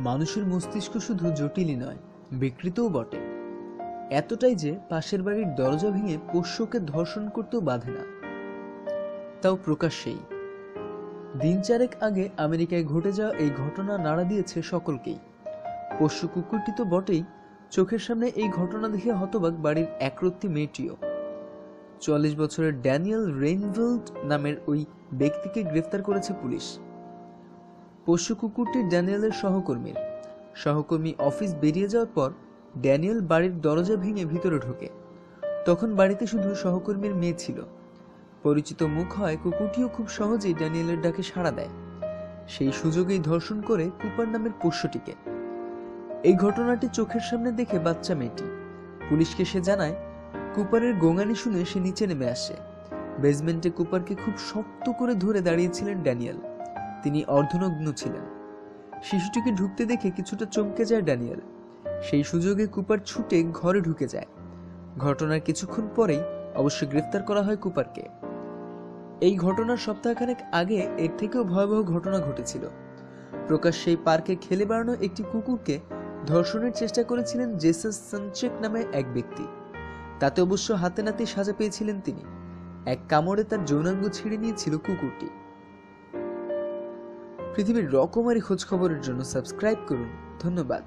মানুষের মস্তিষ্ক শুধু জটিলই নয়, বিকৃতও বটে। এতটাই যে পাশের বাড়ির দরজা ভেঙে পোষ্যকে ধর্ষণ করতেও বাধে না। তাও প্রকাশ্যেই। দিন চারেক আগে আমেরিকায় ঘটে যাওয়া এই ঘটনা নাড়া দিয়েছে সকলকেই। পোষ্য কুকুরটি তো বটেই, চোখের সামনে এই ঘটনা দেখে হতবাক বাড়ির একরত্তি মেয়েটিও। চল্লিশ বছরের ড্যানিয়েল রেইনভেল্ড নামের ওই ব্যক্তিকে গ্রেফতার করেছে পুলিশ। পোষ্য কুকুরটি ড্যানিয়েলের সহকর্মীর। সহকর্মী অফিস বেরিয়ে যাওয়ার পর ড্যানিয়েল বাড়ির দরজা ভেঙে ভিতরে ঢোকে। তখন বাড়িতে শুধু সহকর্মীর মেয়ে ছিল। পরিচিত মুখ হয় কুকুরটিও খুব সহজেই ড্যানিয়েলের ডাকে সাড়া দেয়। সেই সুযোগেই ধর্ষণ করে কুপার নামের পোষ্যটিকে। এই ঘটনাটি চোখের সামনে দেখে বাচ্চা মেয়েটি। পুলিশকে সে জানায়, কুপারের গোঙানি শুনে সে নিচে নেমে আসে। বেসমেন্টে কুপারকে খুব শক্ত করে ধরে দাঁড়িয়েছিলেন ড্যানিয়েল। তিনি অর্ধনগ্ন ছিলেন। শিশুটিকে ঢুকতে দেখে কিছুটা চমকে যায় ড্যানিয়েল। সেই সুযোগে কুপার ছুটে ঘরে ঢুকে যায়। ঘটনার কিছুক্ষণ পরেই অবশ্য গ্রেফতার করা হয় কুপারকে। এই ঘটনার সপ্তাহখানেক আগে এর থেকেও ভয়াবহ ঘটনা ঘটেছিল। প্রকাশ সেই পার্কে খেলে বেড়ানো একটি কুকুরকে ধর্ষণের চেষ্টা করেছিলেন জেসাস সনচেক নামে এক ব্যক্তি। তাতে অবশ্য হাতে নাতে সাজা পেয়েছিলেন তিনি। এক কামড়ে তার যৌনাঙ্গ ছিঁড়ে নিয়েছিল কুকুরটি। পৃথিবীর রকমারি খোঁজখবরের জন্য সাবস্ক্রাইব করুন। ধন্যবাদ।